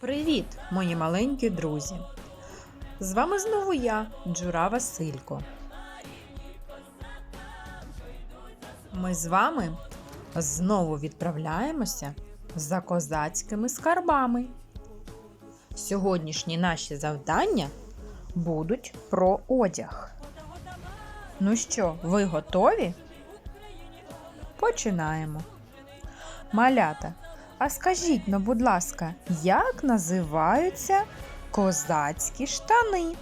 Привіт, мої маленькі друзі! З вами знову я, Джура Василько. Ми з вами знову відправляємося за козацькими скарбами. Сьогоднішні наші завдання будуть про одяг. Ну що, ви готові? Починаємо. Малята, а скажіть, ну, будь ласка, як називаються козацькі штани?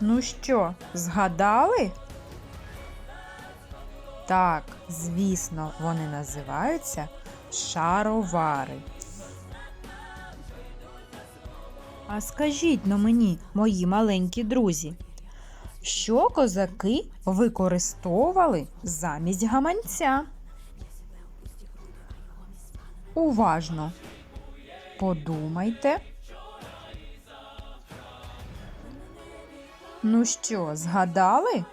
Ну що, згадали? Так, звісно, вони називаються шаровари. А скажіть но мені, мої маленькі друзі, що козаки використовували замість гаманця? Уважно подумайте. Ну що, згадали?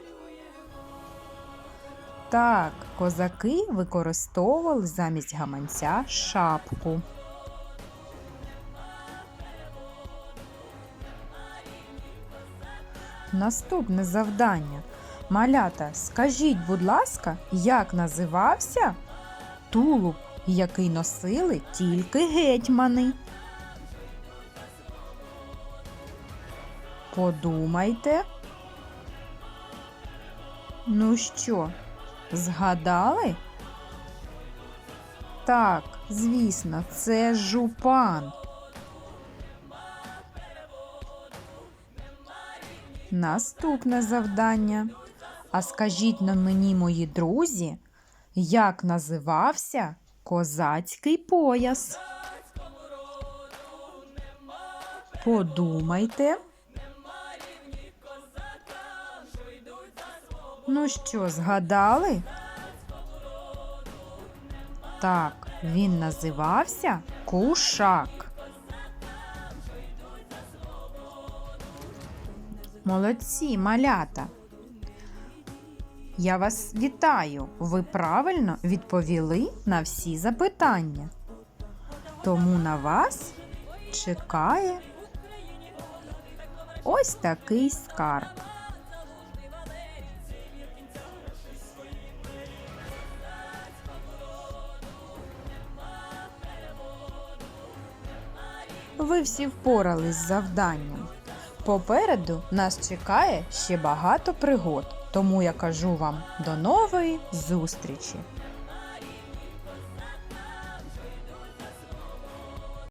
Так, козаки використовували замість гаманця шапку. Наступне завдання. Малята, скажіть, будь ласка, як називався тулуб, який носили тільки гетьмани? Подумайте. Ну що, згадали? Так, звісно, це жупан. Наступне завдання. А скажіть на мені, мої друзі, як називався козацький пояс? Подумайте. Ну що, згадали? Так, він називався Кушак. Молодці, малята. Я вас вітаю. Ви правильно відповіли на всі запитання. Тому на вас чекає ось такий скарб. Ви всі впорались з завданням. Попереду нас чекає ще багато пригод, тому я кажу вам до нової зустрічі!